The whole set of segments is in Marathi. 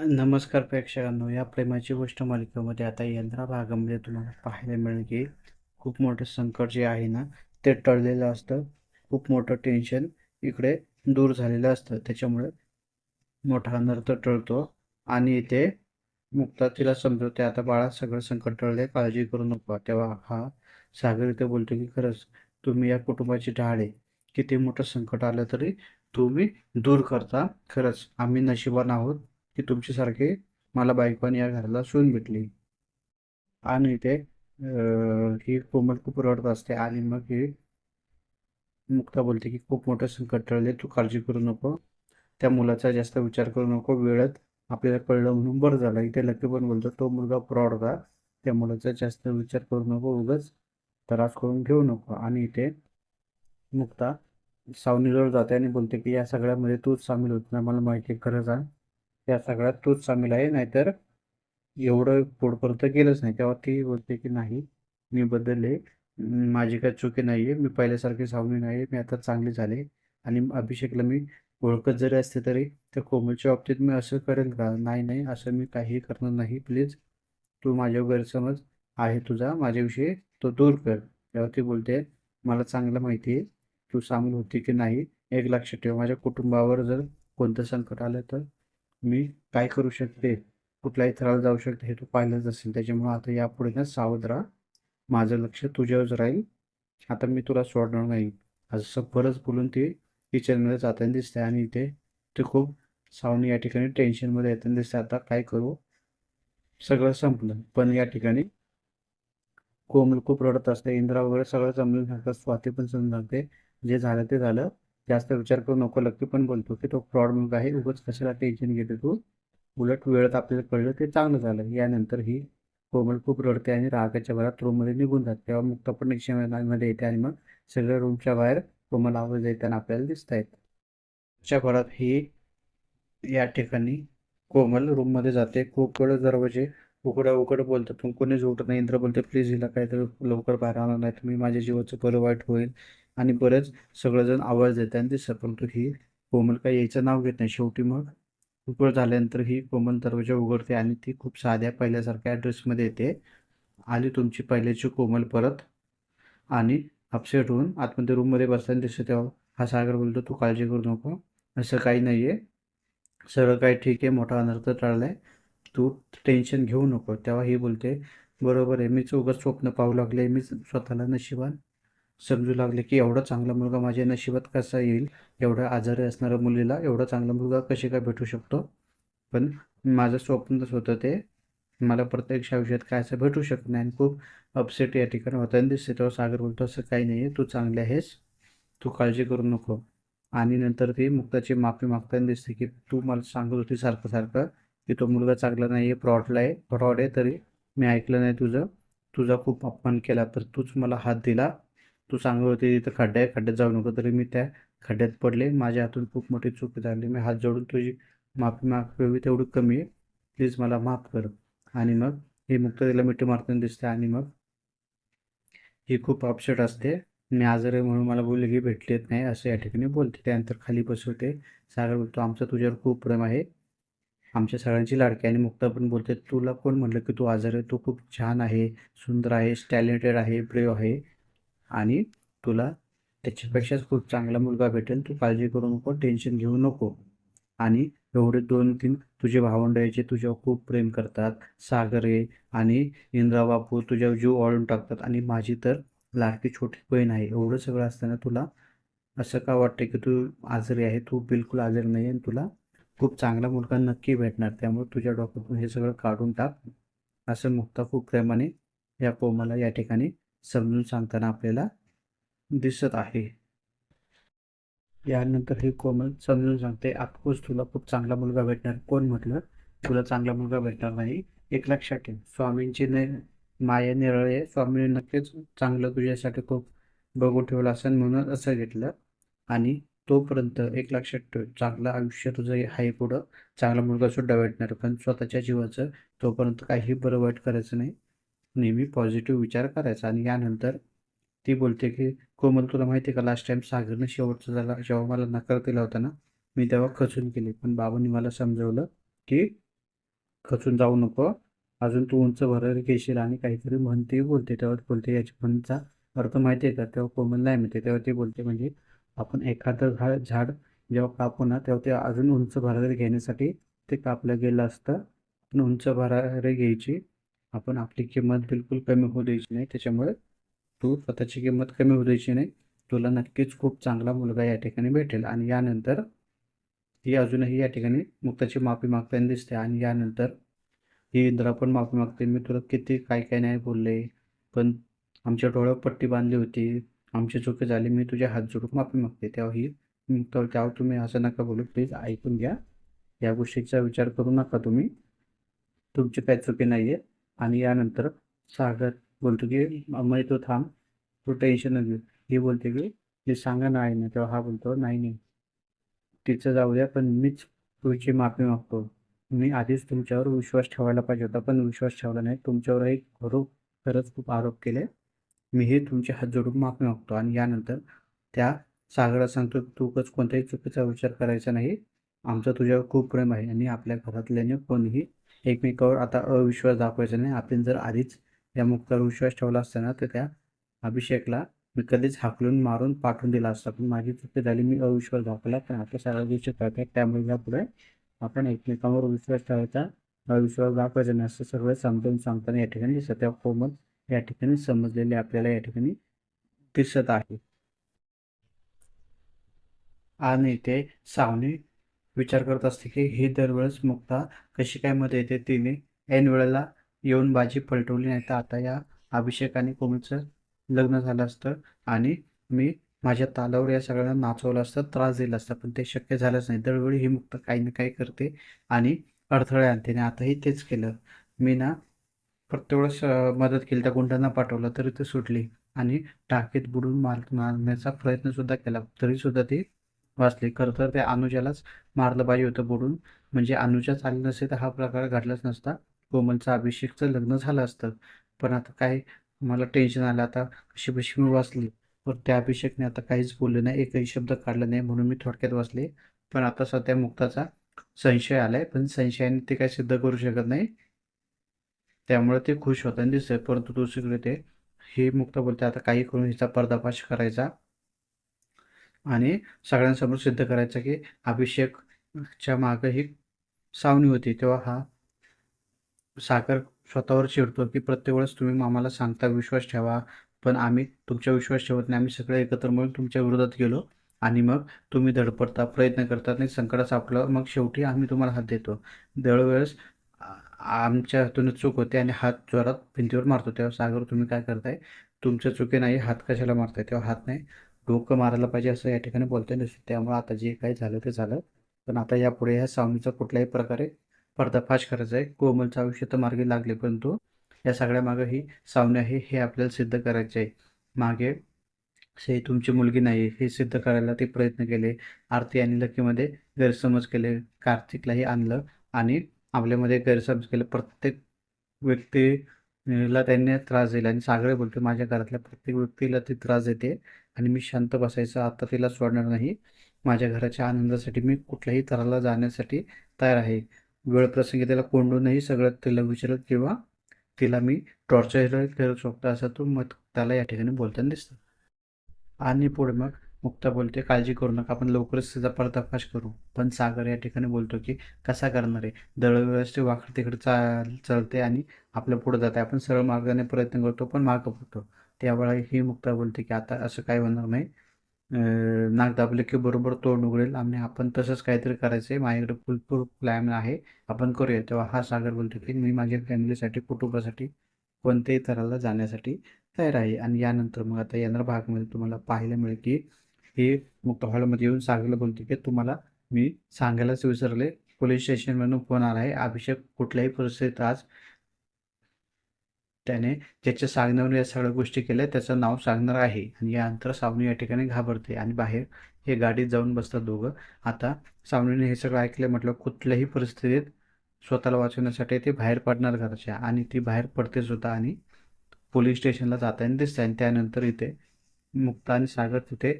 नमस्कार प्रेक्षकांनो या प्रेमाची गोष्ट मालिकेमध्ये आता यंत्रा भागामध्ये तुम्हाला पाहायला मिळेल की खूप मोठं संकट जे आहे ना ते टळलेलं असतं. खूप मोठं टेन्शन इकडे दूर झालेलं असतं. त्याच्यामुळे मोठा अनर्थ टळतो आणि इथे मुक्ता तिला समजवते आता बाळा सगळं संकट टळले काळजी करू नको. तेव्हा हा सागर इथे बोलतो की खरंच तुम्ही या कुटुंबाची ढाळ आहे. किती मोठं संकट आलं तरी तुम्ही दूर करता. खरंच आम्ही नशिबान आहोत. की तुमच्यासारखे मला बायकोने या घराला सून भेटली. आणि ते ही कोमल खूप रडत असते आणि मग ही मुक्ता बोलते की खूप मोठं संकट टळले तू काळजी करू नको. त्या मुलाचा जास्त विचार करू नको. वेळेत आपल्याला कळलं म्हणून बरं झालं. इथे लकी पण बोलतो तो मुलगा प्रौढ होता. त्या मुलाचा जास्त विचार करू नको उगाच त्रास करून घेऊ नको. आणि इथे मुक्ता सावनीजवळ जाते आणि बोलते की या सगळ्यामध्ये तूच सामील होत ना मला माहिती गरज खरंच आहे या सगळ्यात तूच सामील आहे नाहीतर एवढं पुढपर्यंत गेलंच नाही. तेव्हा ती बोलते की नाही मी बदलले माझी काही चुकी नाही आहे मी पहिल्यासारखी सावली नाही आहे मी आता चांगली झाले आणि अभिषेकला मी ओळखत जरी असते तरी त्या कोमलच्या बाबतीत मी असं करेल का? नाही नाही असं मी काहीही करणार नाही. प्लीज तू माझ्या गैरसमज आहे तुझा. माझ्याविषयी तो दूर कर. तेव्हा ती बोलते मला चांगलं माहिती आहे. तू सामील होती की नाही? एक लक्षात ठेव. माझ्या कुटुंबावर जर कोणतं संकट आलं तर मी काय करू शकते? कुठल्याही थराला जाऊ शकते हे तू पाहिलंच असेल. त्याच्यामुळे आता यापुढे ना सावध राहा माझं लक्ष तुझ्यावरच राहील. आता मी तुला सोडणार नाही. असं बरंच बोलून ती किचनमध्ये जाताना दिसते आणि इथे ते खूप सावनी या ठिकाणी टेन्शनमध्ये येताना दिसते आता काय करू? सगळं संपलं. पण या ठिकाणी कोमल खूप रडत असते. इंद्रा वगैरे सगळं समजून सांगतात स्वाती पण समजून सांगते जे झालं ते झालं. जास्त विचार करू नको लक्की पण बोलतो की तो फ्रॉड मुलगा आहे उगाच कशाला टेन्शन घेते तू? उलट वेळेत आपल्याला कळलं ते चांगलं झालं. यानंतर ही कोमल खूप रडते आणि रागाच्या भरात रूममध्ये निघून जाते. तेव्हा मुक्ता पण रिक्षामध्ये येते आणि मग सगळ्या रूमच्या बाहेर कोमल आवाज येताना आपल्याला दिसत आहेत. च्या भरात ही या ठिकाणी कोमल रूममध्ये जाते. खूप वेळ दरवाजे उकडं उकडं बोलतात पण कोणीच उठत नाही. इंद्र बोलते प्लीज हिला काहीतरी लवकर बाहेर आणणार नाही तुम्ही माझ्या जीवाचं बरं वाईट होईल. आणि बरेच सगळेजण आवाज देतात आणि दिसतात. परंतु ही कोमल काही यायचं नाव घेत नाही. शेवटी मग उकळ झाल्यानंतर ही कोमल दरवाजा उघडते आणि ती खूप साध्या पहिल्यासारख्या ॲड्रेसमध्ये येते. आली तुमची पहिल्याची कोमल परत आणि अपसेट होऊन आतमध्ये रूममध्ये बसताना दिसते. तेव्हा हा सागर बोलतो तू काळजी करू नको. असं काही नाही आहे सगळं काही ठीक आहे. मोठा अनर्थ टाळला आहे तू टेन्शन घेऊ नको. तेव्हा ही बोलते बरोबर आहे मीच उगाच स्वप्न पाहू लागले मीच स्वतःला नशिबान समजू लागले की एवढा चांगला मुलगा माझ्या नशिबात कसा येईल? एवढ्या आजारी असणाऱ्या मुलीला एवढा चांगला मुलगा कसे काय भेटू शकतो? पण माझं स्वप्नच होतं ते मला प्रत्यक्ष आयुष्यात काय असं भेटू शकत नाही आणि खूप अपसेट या ठिकाणी होताना दिसते तेव्हा सागर बोलतो असं काही नाही आहे तू चांगले आहेस तू काळजी करू नको. आणि नंतर ती मुक्ताची माफी मागताना दिसते की तू मला सांगत होती सारखं सारखं. की तो मुलगा चांगला नाही आहे फ्रॉडला आहे फ्रॉड आहे तरी मी ऐकलं नाही तुझं. तुझा खूप अपमान केला तर तूच मला हात दिला. तू सांगत होती तिथं खड्डा आहे खड्ड्यात जाऊ नको तरी मी त्या खड्ड्यात पडले. माझ्या हातून खूप मोठी चूक झाली. मी हात जोडून तुझी माफी माफी तेवढी कमी आहे. प्लीज मला माफ कर. आणि मग हे मुक्त तिला मिठी मारताना दिसते आणि मग ही खूप अपसेट असते. मी आजारी म्हणून मला मुलगी भेटलेत नाही असं या ठिकाणी बोलते. त्यानंतर खाली बसवते. सागर बोलतो आमचं तुझ्यावर खूप प्रेम आहे. आमच्या सगळ्यांची लाडकी आणि मुक्ता पण बोलते तुला कोण म्हणलं की तू आजारी आहे? तू खूप छान आहे सुंदर आहेस टॅलेंटेड आहे ब्रेव आहे. आणि तुला त्याच्यापेक्षाच खूप चांगला मुलगा भेटेल. तू काळजी करू नको टेन्शन घेऊ नको. आणि एवढे दोन तीन तुझे भावंड यायचे तुझ्यावर खूप प्रेम करतात. सागर आहे आणि इंद्रा बापू तुझ्यावर जीव ओळून टाकतात. आणि माझी तर लाडकी छोटी बहीण आहे. एवढं सगळं असताना तुला असं का वाटतं की तू आजारी आहे? तू बिलकुल आजारी नाही आणि तुला खूप चांगला मुलगा नक्की भेटणार. त्यामुळे तुझ्या डोक्यातून हे सगळं काढून टाक. असं मुक्ता खूप प्रेमाने या कोमाला या ठिकाणी समजून सांगताना आपल्याला दिसत आहे. यानंतर हे कोमल समजून सांगते ऑफकोर्स तुला खूप चांगला मुलगा भेटणार. कोण म्हटलं? तुला चांगला मुलगा भेटणार नाही. एक लक्षात ठेव. स्वामींची ने माया निरळे स्वामीने नक्कीच चांगलं तुझ्यासाठी खूप बघून ठेवलं असेल म्हणून असं घेतलं. आणि तोपर्यंत एक लक्षात ठेव चांगलं आयुष्य तुझं आहे पुढं. चांगला मुलगा सुद्धा भेटणार पण स्वतःच्या जीवाचं तोपर्यंत काही बरं वाईट करायचं नाही. नेहमी पॉझिटिव्ह विचार करायचा आणि यानंतर ती बोलते की कोमल तुला माहिती आहे का लास्ट टाइम सागरनं शेवटचा झाला जेव्हा मला नकार दिला होता ना मी तेव्हा खचून गेले. पण बाबांनी मला समजवलं की खचून जाऊ नको. अजून तू उंच भरारी घेशील आणि काहीतरी म्हणते बोलते. तेव्हा बोलते याच्या म्हणचा अर्थ माहिती आहे का? तेव्हा कोमल नाही म्हणते तेव्हा ती बोलते म्हणजे आपण एखादं झाड झाड जेव्हा कापू ना तेव्हा ते अजून उंच भरारी घेण्यासाठी ते कापलं गेलं असतं. पण उंच भरारी घ्यायची. आपण आपली किंमत बिलकुल कमी होऊ द्यायची नाही. त्याच्यामुळे तू स्वतःची किंमत कमी होऊ द्यायची नाही. तुला नक्कीच खूप चांगला मुलगा या ठिकाणी भेटेल. आणि यानंतर ही अजूनही या ठिकाणी मुक्ताची माफी मागताना दिसते. आणि यानंतर ही इंद्रा पण माफी मागते. मी तुला किती काय काय नाही बोलले. पण आमच्या डोळ्यावर पट्टी बांधली होती. आमची चुकी झाली मी तुझ्या हात जोडून माफी मागते. तेव्हा ही तर त्यावर तुम्ही असं नका बोलू. प्लीज ऐकून घ्या. या गोष्टीचा विचार करू नका तुम्ही. तुमची काही चुकी नाही आहे आणि यानंतर सागर बोलतो की मै तू थांब. तू टेन्शन घेऊ. ही बोलते की ते सांगा नाही ना तेव्हा हा बोलतो नाही नाही. तिचं जाऊ द्या पण मीच तुझी माफी मागतो. मी आधीच तुमच्यावर विश्वास ठेवायला पाहिजे होता पण विश्वास ठेवला नाही. तुमच्यावरही खरो खरंच खूप आरोप केले. मीही तुमचे हात जोडून माफी मागतो आणि यानंतर त्या सागरात सांगतो तू कच कोणत्याही चुकीचा विचार करायचा नाही. आमचं तुझ्यावर खूप प्रेम आहे आणि आपल्या घरातल्याने कोणीही एकमेकावर आता अविश्वास दाखवायचा नाही. आपण जर आधीच या मुक्तावर विश्वास ठेवला असता ना तर त्या अभिषेकला मी कधीच हाकलून मारून पाठवून दिला असता. पण माझी चुकी झाली मी अविश्वास दाखवला. पण आता सगळ्या गोष्टी कळतात त्यामुळे यापुढे आपण एकमेकांवर विश्वास ठेवायचा अविश्वास दाखवायचा नाही असं सगळं समजून सांगताना या ठिकाणी सध्या कोमल या ठिकाणी समजलेले आपल्याला या ठिकाणी दिसत आहे. आणि ते सावनी विचार करत असते की ही दरवेळेस मुक्ता कशी काय मध्ये येते? तिने ऐन वेळेला येऊन बाजी पलटवली नाही तर आता या अभिषेक आणि कोमलचं लग्न झालं असतं आणि मी माझ्या तालावर या सगळ्यांना नाचवलं असतं त्रास दिला असता पण ते शक्य झालंच नाही. दरवेळी ही मुक्त काही ना काही करते आणि अडथळे आणते आणि आताही तेच केलं. मी ना तेवढंच मदत केली त्या गुंडांना पाठवलं तरी ते सुटली. आणि टाकीत बुडून मार मारण्याचा प्रयत्न सुद्धा केला. तरी सुद्धा ती वाचली. खरं तर त्या अनुजालाच मारलं पाहिजे होतं बुडून. म्हणजे अनुजा आली नसते तर हा प्रकार घडलाच नसता. कोमलचा अभिषेकचं लग्न झालं असतं. पण आता काय मला टेन्शन आलं. आता कशी बशी मी वाचली. पण त्या अभिषेकने आता काहीच बोललं नाही. एकही शब्द काढला नाही म्हणून मी थोडक्यात वाचले. पण आता सध्या मुक्ताचा संशय आलाय. पण संशयाने ते काही सिद्ध करू शकत नाही. त्यामुळे ते खुश होताना दिसतंय परंतु दुसरीकडे ते हे मुक्त बोलते आता काही करून हिचा पर्दाफाश करायचा आणि सगळ्यांसमोर सिद्ध करायचं की अभिषेकच्या मागं ही सावणी होती. तेव्हा हा साखर स्वतःवर चिडतो की प्रत्येक वेळेस तुम्ही आम्हाला सांगता विश्वास ठेवा पण आम्ही तुमच्या विश्वास ठेवत नाही. आम्ही सगळे एकत्र मिळून तुमच्या विरोधात गेलो आणि मग तुम्ही धडपडता प्रयत्न करतात नाही संकटात सापडलं मग शेवटी आम्ही तुम्हाला हात देतो. दरवेळेस आमच्या हातून चूक होते आणि हात जोरात भिंतीवर मारतो. तेव्हा सागर तुम्ही काय करताय? तुमच्या चुकी नाही हात कशाला मारताय? तेव्हा हात नाही. डोकं मारायला पाहिजे असं या ठिकाणी बोलताय. नसते त्यामुळे आता जे काही झालं ते झालं. पण आता यापुढे ह्या सावनीचा कुठल्याही प्रकारे पर्दाफाश करायचा आहे. कोमलचं आयुष्य तर मार्गी लागले परंतु या सगळ्या मागे ही सावनी आहे हे आपल्याला सिद्ध करायचे आहे. मागे से तुमची मुलगी नाही हे सिद्ध करायला ते प्रयत्न केले. आरती आणि लकीमध्ये गैरसमज केले. कार्तिकलाही आणलं आणि आपल्यामध्ये गैरसमज केले. प्रत्येक व्यक्तीला त्यांनी त्रास दिला. आणि सागरे बोलतो माझ्या घरातल्या प्रत्येक व्यक्तीला ती त्रास देते आणि मी शांत बसायचं. आता तिला सोडणार नाही. माझ्या घराच्या आनंदासाठी मी कुठल्याही तराला जाण्यासाठी तयार आहे. वेळ प्रसंगी त्याला कोंडूनही सगळं तिला विचारत किंवा तिला मी टॉर्चर करू शकतो. असं तो मत त्याला या ठिकाणी बोलताना दिसतं. आणि पुढे मग मुक्ता बोलते काळजी करू नका. आपण लवकरच त्याचा पर्दाफाश करू. पण सागर या ठिकाणी बोलतो की कसा करणार आहे? दरवेळेस ते वाकड तिकडे चाल चालते आणि आपल्या पुढे जाते आपण सरळ मार्गाने प्रयत्न करतो पण मार्ग पडतो. त्यावेळा ही मुक्ता बोलते की आता असं काय होणार नाही. नाक दाबले की बरोबर तोंड उघडेल आणि आपण तसंच काहीतरी करायचं आहे माझ्याकडे फुलपूर प्लॅन आहे. आपण करूया. तेव्हा हा सागर बोलतो की मी माझ्या फॅमिलीसाठी कुटुंबासाठी कोणत्याही थराला जाण्यासाठी तयार आहे. आणि यानंतर मग आता येणार भागमध्ये तुम्हाला पाहायला मिळेल की हे मुक्त हॉलमध्ये येऊन सागरला बोलते की तुम्हाला मी सांगायलाच विसरले. पोलीस स्टेशनमधून फोन आला आहे. अभिषेक कुठल्याही परिस्थितीत आज त्याने ज्याच्या सांगण्यावर या सगळ्या गोष्टी केल्या. त्याचं नाव सांगणार आहे आणि यानंतर सावनी या ठिकाणी घाबरते आणि बाहेर हे गाडीत जाऊन बसतात दोघं. आता सावनीने हे सगळं ऐकलं म्हटलं कुठल्याही परिस्थितीत स्वतःला वाचवण्यासाठी ते बाहेर पडणार घराच्या आणि ती बाहेर पडते सुद्धा आणि पोलीस स्टेशनला जाताना दिसते आणि त्यानंतर इथे मुक्ता आणि सागर तिथे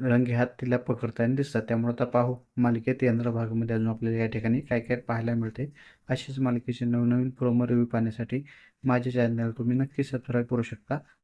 रंगी हात तिला पकडताना दिसतात. त्यामुळे आता पाहू मालिकेत यंत्र भागामध्ये अजून आपल्याला या ठिकाणी काय काय पाहायला मिळते अशीच मालिकेचे नवनवीन प्रोमो रिव्ह्यू पाहण्यासाठी माझ्या चॅनल तुम्ही नक्की सबस्क्राईब करू शकता.